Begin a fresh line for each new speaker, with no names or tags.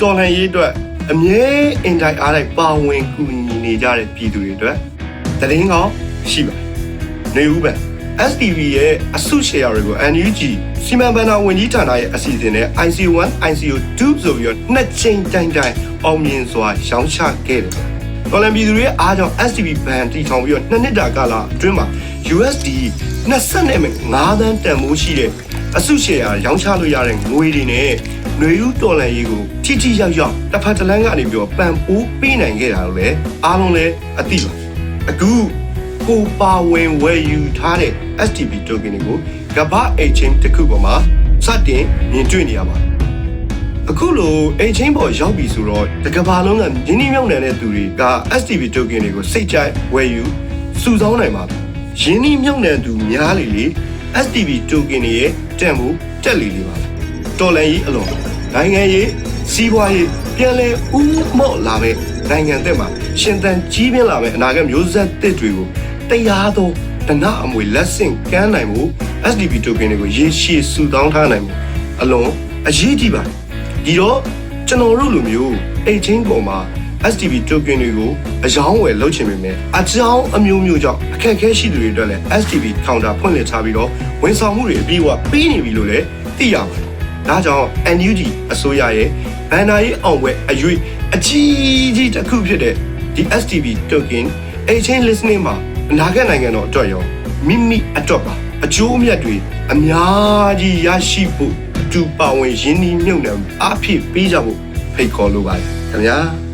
တော်လှန်ရေးအတွက်အမြဲအင်တိုင်းအားလိုက်ပါဝင်ကူညီနေကြတဲ့ပြည်သူတွေအတွက်တရင်ကောင်းရှိပါတယ်။နေဦးပဲ STV ရဲ့အစုရှယ်ယာတွေကို NUG စီမံဘဏ္ဍာဝန်ကြီးဌာနရဲ့အစီအစဉ်နဲ့ ICO1 ICO2 ဆိုပြီးတော့နှစ်ချိန်တိုင်တိုင်အောင်မြင်စွာရောင်းချခဲ့တယ်။တော်လန်ပြည်သူတွေရဲ့အားကြောင့် STV ဘဏ်တည်ထောင်ပြီးတော့နှစ်နှစ်တာကာလအတွင်းမှာ USD 20နဲ့5သန်းတန်ဖိုးရှိတဲ့ အစုရှယ်ယာရောင်းချလို့ရတဲ့ငွေတွေနဲ့ຫນွေဦးတော်လန်ရေးကိုထိထိရောက်ရောက်တစ်ဖက်တစ်လမ်းကနေပြီးတော့ပံ့ပိုးပေးနိုင်ခဲ့တာလို့လည်းအားလုံးလည်းအသိပါအခုကိုပါဝင်ဝယ်ယူထားတဲ့ STB token တွေကိုကမ္ဘာ exchange တစ်ခုပေါ်မှာစတင်မြင်တွေ့နေရပါတယ်အခုလို exchange ပေါ်ရောက်ပြီဆိုတော့တကဘာလုံးကရင်းနှီးမြှုပ်နှံတဲ့သူတွေက STB token တွေကိုစိတ်ကြိုက်ဝယ်ယူစုဆောင်းနိုင်ပါပြီရင်းနှီးမြှုပ်နှံသူများလေလေ STB token တွေရဲ့တန်ဖိုးတက်လေလေပါတော်လန်ကြီးအလွန်နိုင်ငံရေးစီးပွားရေးပြန်လည်ဥမော့လာမဲ့နိုင်ငံသက်မှာရှင်သန်ကြီးပြင်းလာမဲ့အနာဂတ်မျိုးဆက်တစ်တွေကိုတရားသောတနအမွေလက်ဆင့်ကမ်းနိုင်မှု SDB token တွေကိုရေရှည်စုတောင်းထားနိုင်မှုအလွန်အရေးကြီးပါတယ်ဒီတော့ကျွန်တော်တို့လိုမျိုးအိတ်ချင်းပေါ်မှာ STB token တွေကိုအယောင်းဝယ်လုပ်ချင်ပေမဲ့အကြောင်းအမျိုးမျိုးကြောင့်အခက်အခဲရှိသူတွေအတွက်လည်း STB counter ဖွင့်လှစ်ထားပြီးတော့ဝန်ဆောင်မှုတွေအပြည့်အဝပေးနေပြီလို့လည်းသိရပါတယ်။ဒါကြောင့် NUG အစိုးရရဲ့ဘန်နာရေးအောင်ပွဲအရွေးအကြီးကြီးတစ်ခုဖြစ်တဲ့ဒီ STB token exchange listening မှာအနာဂတ်နိုင်ငံတော်အတွက်ရောမိမိအတွက်ပါအကျိုးအမြတ်တွေအများကြီးရရှိဖို့အတူပါဝင်ရင်းနှီးမြှုပ်နှံအားဖြည့်ပေးကြဖို့ဖိတ်ခေါ်လိုပါတယ်ခင်ဗျာ။